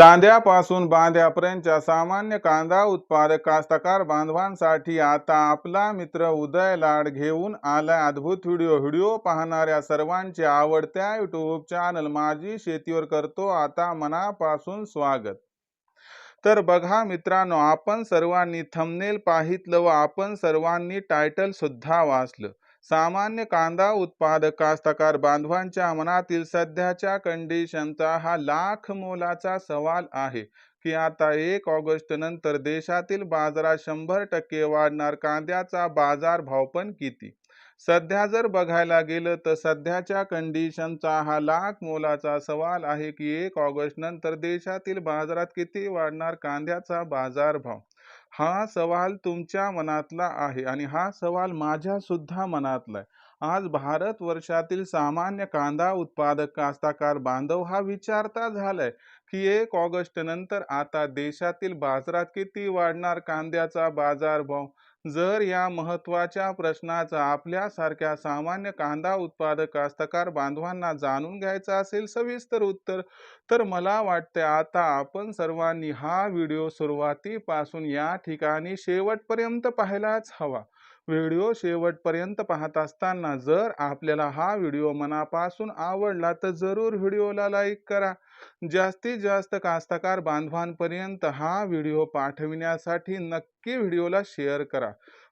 चांद्यापासून बांध्यापर्यंतच्या सामान्य कांदा उत्पादक कास्तकार बांधवांसाठी आता आपला मित्र उदय लाड घेऊन आलाय अद्भुत व्हिडिओ. व्हिडिओ पाहणाऱ्या सर्वांचे आवडत्या युट्यूब चॅनल माझी शेतीवर करतो. आता मनापासून स्वागत. तर बघा मित्रांनो आपण सर्वांनी थंबनेल पाहितलं व आपण सर्वांनी टायटल सुद्धा वाचलं. सामान्य कांदा उत्पादक कास्तकार बांधवांच्या मनातील सध्याच्या कंडिशनचा हा लाख मोलाचा सवाल आहे की आता एक ऑगस्ट नंतर देशातील बाजारात शंभर टक्के वाढणार कांद्याचा बाजार भाव पण किती? सध्या जर बघायला गेलं तर सध्याच्या कंडिशनचा हा लाख मोलाचा सवाल आहे की एक ऑगस्ट नंतर देशातील बाजारात किती वाढणार कांद्याचा बाजारभाव हा सवाल तुमच्या मनातला आहे आणि हा सवाल माझ्या सुद्धा मनातला आहे. आज भारत वर्षातील सामान्य कांदा उत्पादक कास्ताकार बांधव हा विचारता झालाय की एक ऑगस्ट नंतर आता देशातील बाजारात किती वाढणार कांद्याचा बाजारभाव? जर या महत्त्वाच्या प्रश्नाचं आपल्यासारख्या सामान्य कांदा उत्पादक कास्तकार बांधवांना जाणून घ्यायचं असेल सविस्तर उत्तर तर मला वाटते आता आपण सर्वांनी हा व्हिडिओ सुरुवातीपासून या ठिकाणी शेवटपर्यंत पाहायलाच हवा. व्हिडिओ शेवटपर्यंत पाहत असताना जर आपल्याला हा व्हिडिओ मनापासून आवडला तर जरूर व्हिडिओला लाईक करा. जास्तीत जास्त कास्तकार बांधवांपर्यंत हा व्हिडिओ पाठविण्यासाठी नक्की व्हिडिओला शेअर करा.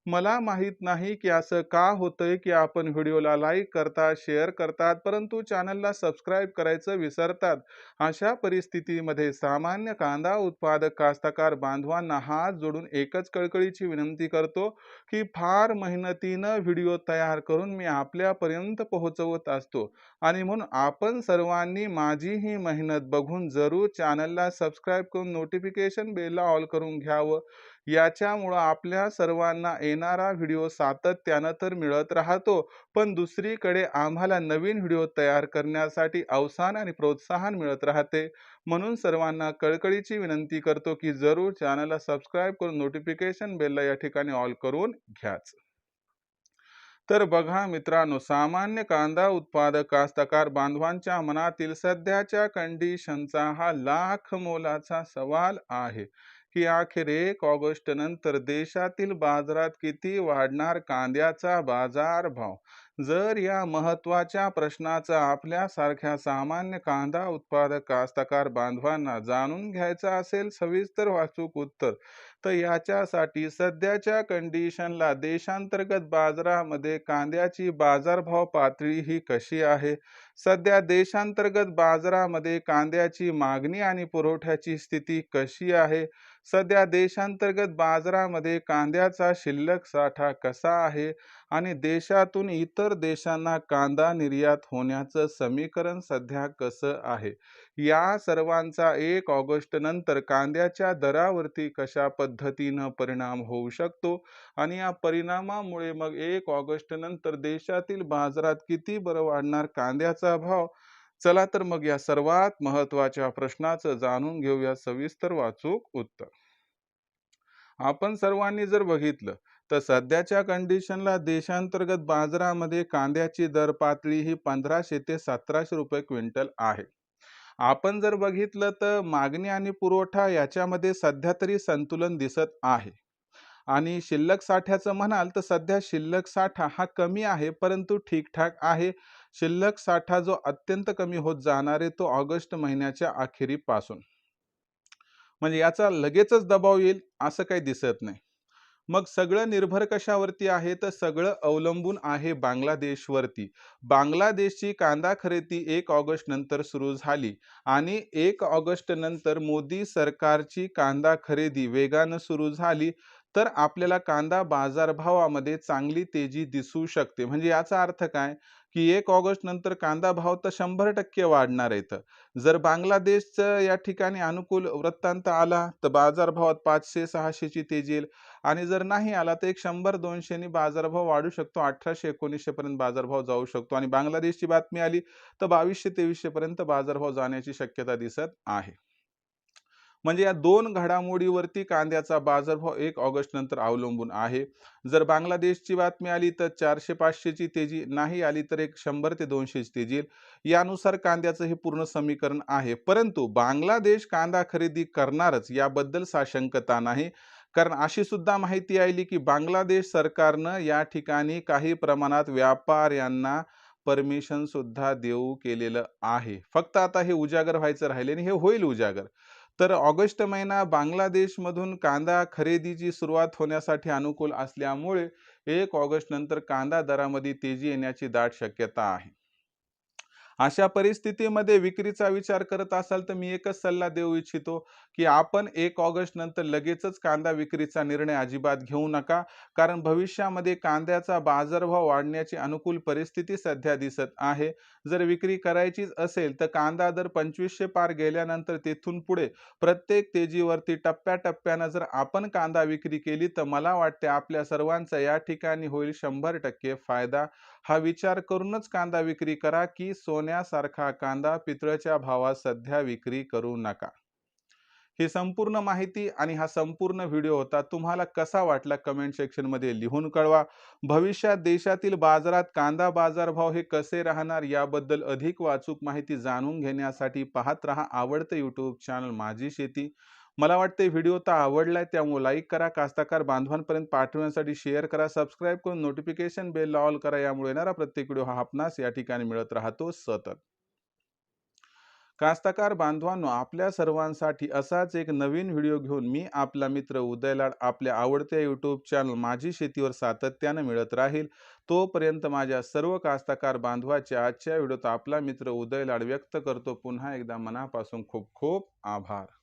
मला माहीत नाही की असं का होतंय की आपण व्हिडिओला लाईक करतात शेअर करतात परंतु चॅनलला सबस्क्राईब करायचं विसरतात. अशा परिस्थितीमध्ये सामान्य कांदा उत्पादक कास्तकार बांधवांना हात जोडून एकच कळकळीची विनंती करतो की फार मेहनतीनं व्हिडिओ तयार करून मी आपल्यापर्यंत पोहोचवत असतो. आणि म्हणून आपण सर्वांनी माझी ही मेहनत बघून जरूर चॅनलला सबस्क्राईब करून नोटिफिकेशन बेलला ऑल करून घ्यावं. याच्यामुळं आपल्या सर्वांना येणारा व्हिडिओ सातत्यानं तर मिळत राहतो पण दुसरीकडे आम्हाला नवीन व्हिडिओ तयार करण्यासाठी अवसान आणि प्रोत्साहन मिळत राहते. म्हणून सर्वांना कळकळीची विनंती करतो की जरूर चॅनलला सबस्क्राईब करून नोटिफिकेशन बेलला या ठिकाणी ऑल करून घ्याच. तर बघा मित्रांनो सामान्य कांदा उत्पादक कास्तकार बांधवांच्या मनातील सध्याच्या कंडिशनचा हा लाख मोलाचा सवाल आहे. की अखेर एक ऑगस्ट नंतर देशातील बाजारात किती वाढणार कांद्याचा बाजार भाव जर या महत्त्वाच्या प्रश्नाचा आपल्यासारख्या सामान्य कांदा उत्पादक कास्तकार बांधवांना जाणून घ्यायचं असेल सविस्तर वाचूक उत्तर तर याच्यासाठी सध्याच्या कंडिशनला देशांतर्गत बाजारामध्ये कांद्याची बाजारभाव पातळी ही कशी आहे? सध्या देशांतर्गत बाजारामध्ये कांद्याची मागणी आणि पुरवठ्याची स्थिती कशी आहे? सध्या देशांतर्गत बाजारामध्ये कांद्याचा शिल्लक साठा कसा आहे? आणि देशातून इतर देशांना कांदा निर्यात होण्याचं समीकरण सध्या कसं आहे? या सर्वांचा एक ऑगस्ट नंतर कांद्याच्या दरावरती कशा पद्धतीनं परिणाम होऊ शकतो? आणि या परिणामामुळे मग एक ऑगस्ट नंतर देशातील बाजारात किती बरं वाढणार कांद्याचा भाव? चला तर मग या सर्वात महत्त्वाच्या प्रश्नाचं जाणून घेऊया सविस्तर वाचूक उत्तर. आपण सर्वांनी जर बघितलं तर सध्याच्या कंडिशनला देशांतर्गत बाजारामध्ये कांद्याची दर पातळी ही पंधराशे ते सतराशे रुपये क्विंटल आहे. आपण जर बघितलं तर मागणी आणि पुरवठा याच्यामध्ये सध्या तरी संतुलन दिसत आहे. आणि शिल्लक साठ्याचं म्हणाल तर सध्या शिल्लक साठा हा कमी आहे परंतु ठीकठाक आहे. शिल्लक साठा जो अत्यंत कमी होत जाणार आहे तो ऑगस्ट महिन्याच्या अखेरीपासून. म्हणजे याचा लगेचच दबाव येईल असं काही दिसत नाही. मग सगळं निर्भर कशावरती आहे? तर सगळं अवलंबून आहे बांगलादेशवरती. बांगलादेशची कांदा खरेदी एक ऑगस्ट नंतर सुरू झाली आणि एक ऑगस्ट नंतर मोदी सरकारची कांदा खरेदी वेगानं सुरू झाली. तर आपल्याला कांदा बाजारभावामध्ये चांगली तेजी दिसू शकते. म्हणजे याचा अर्थ काय? की एक ऑगस्ट नंतर कांदा भाव तर शंभर टक्के वाढणार आहेत जर बांगलादेशचं या ठिकाणी अनुकूल वृत्तांत आला तर बाजारभावात पाचशे सहाशेची तेजी येईल. आणि जर नाही आला तर एक शंभर दोनशेनी बाजारभाव वाढू शकतो. अठराशे एकोणीसशे पर्यंत बाजारभाव जाऊ शकतो. आणि बांगलादेशची बातमी आली तर बावीसशे तेवीसशे पर्यंत बाजारभाव जाण्याची शक्यता दिसत आहे. म्हणजे या दोन घडामोडीवरती कांद्याचा बाजारभाव एक ऑगस्ट नंतर अवलंबून आहे. जर बांगलादेशची बातमी आली तर चारशे पाचशेची तेजी नाही आली तर एक शंभर ते दोनशेची तेजी येईल. यानुसार कांद्याचं हे पूर्ण समीकरण आहे. परंतु बांगलादेश कांदा खरेदी करणारच याबद्दल साशंकता नाही. कारण अशी सुद्धा माहिती आली की बांगलादेश सरकारनं या ठिकाणी काही प्रमाणात व्यापाऱ्यांना परमिशन सुद्धा देऊ केलेलं आहे. फक्त आता हे उजागर व्हायचं राहिले आणि हे होईल उजागर. तर ऑगस्ट महिना बांगलादेशमधून कांदा खरेदीची सुरुवात होण्यासाठी अनुकूल असल्यामुळे एक ऑगस्टनंतर कांदा दरामध्ये तेजी येण्याची दाट शक्यता आहे. अशा परिस्थितीमध्ये विक्रीचा विचार करत असाल तर मी एकच सल्ला देऊ इच्छितो की आपण एक ऑगस्ट नंतर लगेचच कांदा विक्रीचा निर्णय अजिबात घेऊ नका. कारण भविष्यामध्ये कांद्याचा बाजारभाव वाढण्याची अनुकूल परिस्थिती सध्या दिसत आहे. जर विक्री करायचीच असेल तर कांदा दर पंचवीसशे पार गेल्यानंतर तेथून पुढे प्रत्येक तेजीवरती टप्प्याटप्प्यानं जर आपण कांदा विक्री केली तर मला वाटते आपल्या सर्वांचा या ठिकाणी होईल शंभर टक्के फायदा. हा विचार करूनच कांदा विक्री करा की सोन्यासारखा कांदा पितळच्या भावात सध्या विक्री करू नका. ही संपूर्ण माहिती आणि हा संपूर्ण व्हिडिओ होता तुम्हाला कसा वाटला कमेंट सेक्शनमध्ये लिहून कळवा. भविष्यात देशातील बाजारात कांदा बाजारभाव हे कसे राहणार याबद्दल अधिक वाचूक माहिती जाणून घेण्यासाठी पाहत रहा आवडतं यूट्यूब चॅनल माझी शेती. मला वाटते व्हिडिओ तर आवडलाय त्यामुळे लाईक करा कास्ताकार बांधवांपर्यंत पाठवण्यासाठी शेअर करा सबस्क्राईब करून नोटिफिकेशन बेल ऑल करा यामुळे येणारा प्रत्येक व्हिडिओ हा आपणास या ठिकाणी मिळत राहतो सतत. कास्ताकार बांधवांनो आपल्या सर्वांसाठी असाच एक नवीन व्हिडिओ घेऊन मी आपला मित्र उदयलाड आपल्या आवडत्या यूट्यूब चॅनल माझी शेतीवर सातत्यानं मिळत राहील. तोपर्यंत माझ्या सर्व कास्ताकार बांधवाच्या आजच्या व्हिडिओत आपला मित्र उदयलाड व्यक्त करतो. पुन्हा एकदा मनापासून खूप खूप आभार.